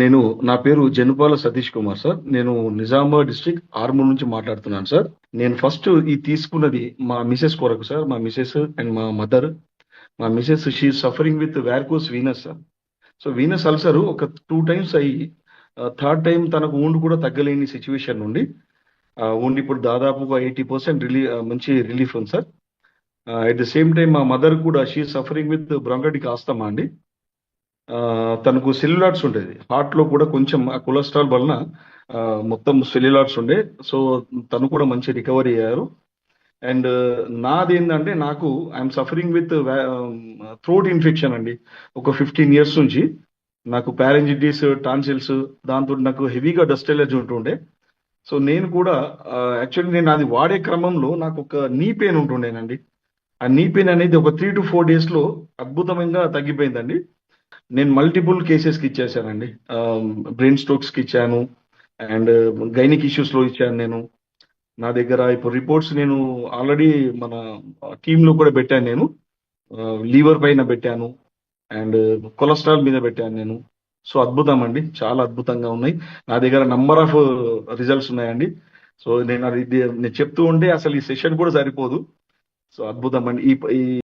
నేను నా పేరు జనుపాల సతీష్ కుమార్ సార్. నేను నిజామాబాద్ డిస్ట్రిక్ట్ ఆర్మూర్ నుంచి మాట్లాడుతున్నాను సార్. నేను ఫస్ట్ ఈ తీసుకున్నది మా మిసెస్ కొరకు సార్. మా మిసెస్ అండ్ మా మదర్. మా Mrs she suffering with varicose veins sir. So veins ulcer ఒక టూ టైమ్స్ అయ్యి థర్డ్ టైం తనకు ఊండ్ కూడా తగ్గలేని సిచ్యువేషన్ నుండి ఊండి ఇప్పుడు దాదాపుగా ఎయిటీ పర్సెంట్ రిలీ మంచి రిలీఫ్ ఉంది sir. At the same time మా మదర్ కూడా she suffering with bronchitic asthma అండి. తనకు సెల్యులార్స్ ఉండేది. హార్ట్లో కూడా కొంచెం ఆ కొలెస్ట్రాల్ వలన మొత్తం సెల్యులార్స్ ఉండే. సో తను కూడా మంచి రికవరీ అయ్యారు. అండ్ నాది ఏంటంటే నాకు I'm suffering with throat infection అండి. ఒక ఫిఫ్టీన్ ఇయర్స్ నుంచి. నాకు ప్యారెంజిటీస్ టాన్సిల్స్ దాంతో నాకు హెవీగా డస్ట్ ఎలర్జీ ఉంటుండే. సో నేను కూడా యాక్చువల్లీ నేను అది వాడే క్రమంలో నాకు ఒక నీ పెయిన్ ఉంటుండేనండి. ఆ నీ పెయిన్ అనేది ఒక త్రీ టు ఫోర్ డేస్లో అద్భుతంగా తగ్గిపోయిందండి. నేను మల్టిపుల్ కేసెస్కి ఇచ్చేసానండి బ్రెయిన్ um, స్ట్రోక్స్కి ఇచ్చాను. అండ్ గైనిక్ ఇష్యూస్లో ఇచ్చాను నేను. నా దగ్గర ఇప్పుడు రిపోర్ట్స్ నేను ఆల్రెడీ మన టీమ్లో కూడా పెట్టాను నేను. Uh, లీవర్ పైన పెట్టాను. అండ్ కొలెస్ట్రాల్ uh, మీద పెట్టాను నేను. సో అద్భుతం అండి. చాలా అద్భుతంగా ఉన్నాయి. నా దగ్గర నంబర్ ఆఫ్ రిజల్ట్స్ ఉన్నాయండి. సో నేను అది నేను చెప్తూ ఉంటే అసలు ఈ సెషన్ కూడా సరిపోదు. సో అద్భుతం అండి. ఈ ఈ